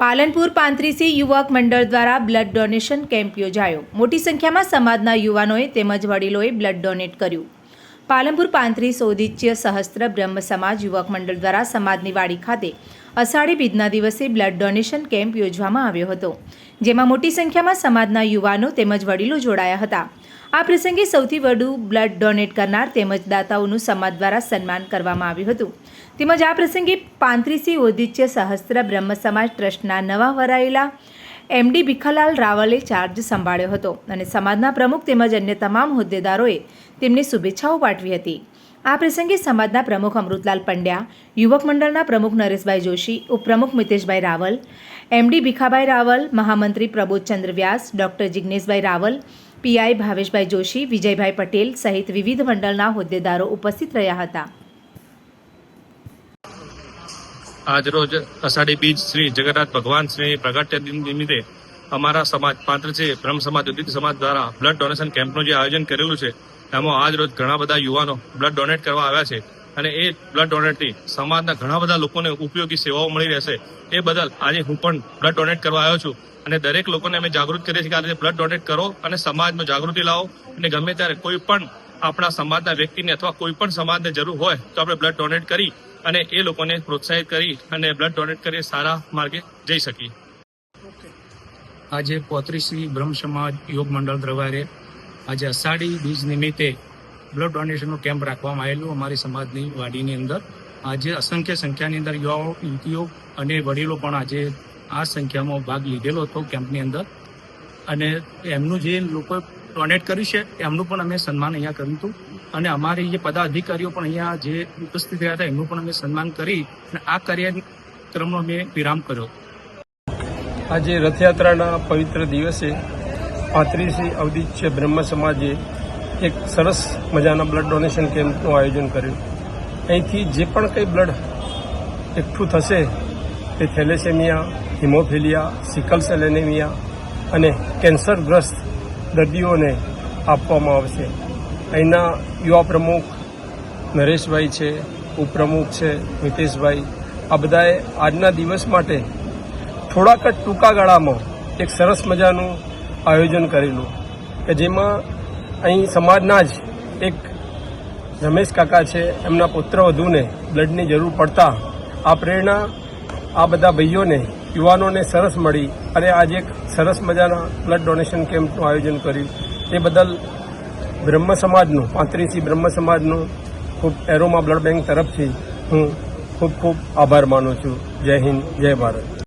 પાલનપુર પાંત્રીસી યુવક મંડળ દ્વારા બ્લડ ડોનેશન કેમ્પ યોજાયો. મોટી સંખ્યામાં સમાજના યુવાનોએ તેમજ વડીલોએ બ્લડ ડોનેટ કર્યું. પાલનપુર પાંત્રીસ ઔદિત્ય સહસ્ત્ર બ્રહ્મ સમાજ યુવક મંડળ દ્વારા સમાજની વાડી ખાતે અષાઢી બીજના દિવસે બ્લડ ડોનેશન કેમ્પ યોજવામાં આવ્યો હતો, જેમાં મોટી સંખ્યામાં સમાજના યુવાનો તેમજ વડીલો જોડાયા હતા. આ પ્રસંગે સૌથી વધુ બ્લડ ડોનેટ કરનાર તેમજ દાતાઓનું સમાજ દ્વારા સન્માન કરવામાં આવ્યું હતું. તેમજ આ પ્રસંગે પાંત્રીસી ઓદિત્ય સહસ્ત્ર બ્રહ્મ સમાજ ટ્રસ્ટના નવા વરાયેલા એમડી ભીખાલાલ રાવલે ચાર્જ સંભાળ્યો હતો અને સમાજના પ્રમુખ તેમજ અન્ય તમામ હોદ્દેદારોએ તેમને શુભેચ્છાઓ પાઠવી હતી. આ પ્રસંગે સમાજના પ્રમુખ અમૃતલાલ પંડ્યા, યુવક મંડળના પ્રમુખ નરેશભાઈ જોશી, ઉપપ્રમુખ મિતેશભાઈ રાવલ એમડી ભીખાભાઈ રાવલ, મહામંત્રી પ્રબોધચંદ્ર વ્યાસ, ડોક્ટર જિજ્ઞેશભાઈ રાવલ પીઆઈ ભાવેશભાઈ જોશી, વિજયભાઈ પટેલ સહિત વિવિધ મંડળના હોદ્દેદારો ઉપસ્થિત રહ્યા હતા. આજરોજ અષાઢી બીજ શ્રી જગન્નાથ ભગવાન શ્રી પ્રગટ્ય દિન નિમિત્તે અમારા સમાજ પાંત્રીસી બ્રહ્મ સમાજ, ઉદિત સમાજ દ્વારા બ્લડ ડોનેશન કેમ્પનું જે આયોજન કરેલું છે, એમાં આજ રોજ ઘણા બધા યુવાનો બ્લડ ડોનેટ કરવા આવ્યા છે. અને એ બ્લડ ડોનેટથી સમાજના ઘણા બધા લોકોને ઉપયોગી સેવાઓ મળી રહેશે. એ બદલ આજે હું પણ બ્લડ ડોનેટ કરવા આવ્યો છું. અને દરેક લોકોને અમે જાગૃત કરીએ છીએ કે આજે બ્લડ ડોનેટ કરો અને સમાજમાં જાગૃતિ લાવો. અને ગમે ત્યારે કોઈ પણ આપણા સમાજના વ્યક્તિને અથવા કોઈ પણ સમાજને જરૂર હોય તો આપણે બ્લડ ડોનેટ કરી અને એ લોકોને પ્રોત્સાહિત કરી અને બ્લડ ડોનેટ કરી સારા માર્ગે જઈ શકીએ. આજે પોત્રીસી બ્રહ્મ સમાજ યોગ મંડળ દ્રવારે આજે અષાઢી બીજ નિમિત્તે બ્લડ ડોનેશનનો કેમ્પ રાખવામાં આવેલું અમારી સમાજની વાડીની અંદર. આજે અસંખ્ય સંખ્યાની અંદર યુવાઓ, યુવતીઓ અને વડીલો પણ આજે આ સંખ્યામાં ભાગ લીધેલો હતો કેમ્પની અંદર. અને એમનું જે લોકો ડોનેટ કર્યું છે, એમનું પણ અમે સન્માન અહીંયા કર્યું હતું. અને અમારી જે પદાધિકારીઓ પણ અહીંયા જે ઉપસ્થિત રહ્યા હતા, એમનું પણ અમે સન્માન કરી અને આ કાર્યક્રમનો અમે વિરામ કર્યો. આજે રથયાત્રાના પવિત્ર દિવસે પાંત્રીસી છે બ્રહ્મ સમાજે એક સરસ મજાના બ્લડ ડોનેશન કેમ્પનું આયોજન કર્યું. અહીંથી જે પણ કંઈ બ્લડ એકઠું થશે, તે thalassemia, hemophilia, sickle cell anaemia અને કેન્સરગ્રસ્ત દર્દીઓને આપવામાં આવશે. અહીંના યુવા પ્રમુખ નરેશભાઈ છે, ઉપપ્રમુખ છે, મિતેશભાઈ. આ બધાએ આજના દિવસ માટે થોડાક જ ટૂંકા ગાળામાં એક સરસ મજાનું આયોજન કરેલું કે જેમાં અહીં સમાજના જ એક રમેશ કાકા છે, એમના વધુને બ્લડની જરૂર પડતા આ પ્રેરણા આ બધા ભાઈઓને, યુવાનોને સરસ મળી અને આજે એક સરસ મજાના બ્લડ ડોનેશન કેમ્પનું આયોજન કર્યું. તે બદલ બ્રહ્મ સમાજનું, પાંત્રીસી બ્રહ્મ સમાજનું ખૂબ એરોમા બ્લડ બેંક તરફથી હું ખૂબ ખૂબ આભાર માનું છું. જય હિન્દ, જય ભારત.